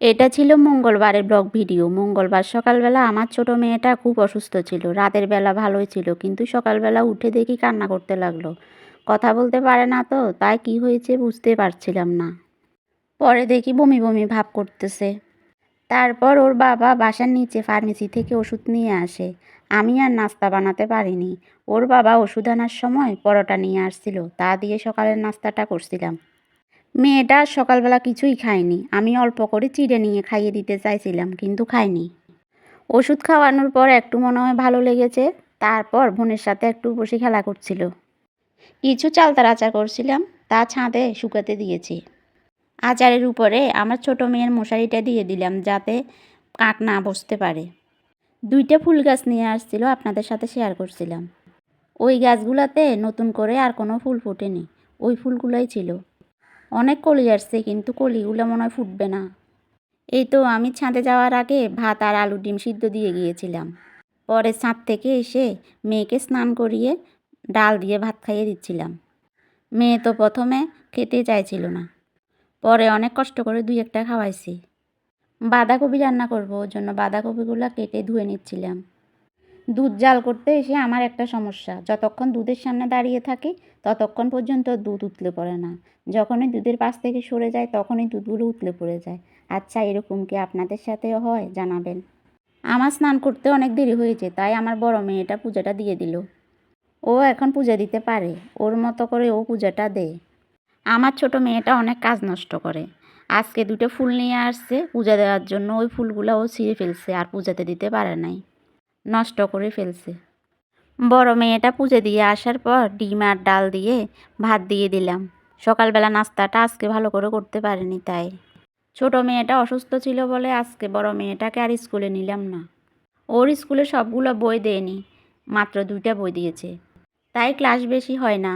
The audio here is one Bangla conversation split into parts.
এটা ছিল মঙ্গলবারের ব্লগ ভিডিও। মঙ্গলবার সকালবেলা আমার ছোট মেয়েটা খুব অসুস্থ ছিল। রাতের বেলা ভালোই ছিল, কিন্তু সকালবেলা উঠে দেখি কান্না করতে লাগল। কথা বলতে পারে না তো, তাই কি হয়েছে বুঝতে পারছিলাম না। পরে দেখি বমি বমি ভাব করতেছে। তারপর ওর বাবা বাসার নিচে ফার্মেসি থেকে ওষুধ নিয়ে আসে। আমি আর নাস্তা বানাতে পারিনি। ওর বাবা ওষুধ আনার সময় পরোটা নিয়ে আসছিল। তা দিয়ে সকালের নাস্তাটা করছিলাম। মেয়েটা সকালবেলা কিছুই খায়নি। আমি অল্প করে চিড়ে নিয়ে খাইয়ে দিতে চাইছিলাম, কিন্তু খায়নি। ওষুধ খাওয়ানোর পর একটু মনে হয় ভালো লেগেছে, তারপর বোনের সাথে একটু বসে খেলা করছিল। কিছু চালতার আচার করছিলাম, তা ছাদে শুকাতে দিয়েছি। আচারের উপরে আমার ছোট মেয়ের মশারিটা দিয়ে দিলাম যাতে কাক না বসতে পারে। দুইটা ফুল গাছ নিয়ে আসছিল, আপনাদের সাথে শেয়ার করছিলাম। ওই গাছগুলোতে নতুন করে আর কোনো ফুল ফোটেনি। ওই ফুলগুলোই ছিল। অনেক কলি আসছে, কিন্তু কলিগুলো মনে হয় ফুটবে না। এই তো আমি ছাদে যাওয়ার আগে ভাত আর আলু ডিম সিদ্ধ দিয়ে গিয়েছিলাম। পরে ছাদ থেকে এসে মেয়েকে স্নান করিয়ে ডাল দিয়ে ভাত খাইয়ে দিচ্ছিলাম। মেয়ে তো প্রথমে খেতে চাইছিল না। পরে অনেক কষ্ট করে দুই একটা খাওয়াইছি। বাঁধাকপি রান্না করব, ওর জন্য বাঁধাকপিগুলো কেটে ধুয়ে নিচ্ছিলাম। দুধ জাল করতে এসে আমার একটা সমস্যা। যতক্ষণ দুধের সামনে দাঁড়িয়ে থাকি, ততক্ষণ পর্যন্ত দুধ উতলে পড়ে না। যখনই দুধের পাশ থেকে সরে যায়, তখনই দুধগুলো উতলে পড়ে যায়। আচ্ছা এরকম কি আপনাদের সাথেও হয়? জানাবেন। আমার স্নান করতে অনেক দেরি হয়েছে, তাই আমার বড় মেয়েটা পূজাটা দিয়ে দিল। ও এখন পূজা দিতে পারে, ওর মতো করে ও পূজাটা দেয় আমার ছোট মেয়েটা অনেক কাজ নষ্ট করে। আজকে দুটো ফুল নিয়ে আসছে, পূজা দেওয়ার জন্য ওই ফুলগুলো ও ছিঁড়ে ফেলছে, আর পূজাতে দিতে পারে নাই। নষ্ট করে ফেলছে। বড় মেয়েটা পুজো দিয়ে আসার পর ডিম আর ডাল দিয়ে ভাত দিয়ে দিলাম। সকালবেলা নাস্তাটা আজকে ভালো করে করতে পারেনি তাই। ছোট মেয়েটা অসুস্থ ছিল বলে আজকে বড় মেয়েটাকে আর স্কুলে নিলাম না। ওর স্কুলে সবগুলো বই দেয়নি, মাত্র দুইটা বই দিয়েছে। তাই ক্লাস বেশি হয় না,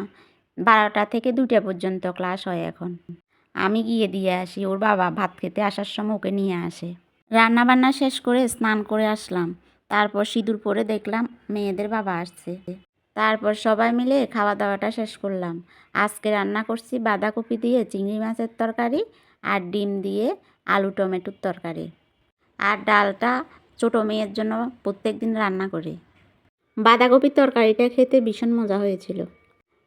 বারোটা থেকে দুইটা পর্যন্ত ক্লাস হয় এখন। আমি গিয়ে দিয়ে আসি, ওর বাবা ভাত খেতে আসার সময় ওকে নিয়ে আসে। রান্না বান্না শেষ করে স্নান করে আসলাম। তারপর সিঁদুর পরে দেখলাম মেয়েদের বাবা আসছে। তারপর সবাই মিলে খাওয়া দাওয়াটা শেষ করলাম। আজকে রান্না করছি বাঁধাকপি দিয়ে চিংড়ি মাছের তরকারি আর ডিম দিয়ে আলু টমেটোর তরকারি। আর ডালটা ছোটো মেয়ের জন্য প্রত্যেক দিন রান্না করি। বাঁধাকপির তরকারিটা খেতে ভীষণ মজা হয়েছিল।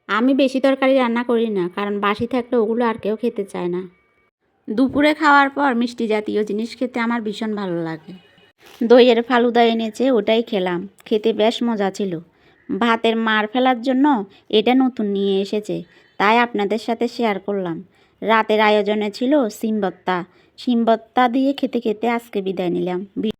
আমি বেশি তরকারি রান্না করি না, কারণ বাসি থাকলে ওগুলো আর কেউ খেতে চায় না। দুপুরে খাওয়ার পর মিষ্টি জাতীয় জিনিস খেতে আমার ভীষণ ভালো লাগে। দইয়ের ফালুদা এনেছে, ওটাই খেলাম। খেতে বেশ মজা ছিল। ভাতের মার ফেলার জন্য এটা নতুন নিয়ে এসেছে, তাই আপনাদের সাথে শেয়ার করলাম। রাতের আয়োজনে ছিল সিমবত্তা সিমবত্তা দিয়ে খেতে খেতে আজকে বিদায় নিলাম।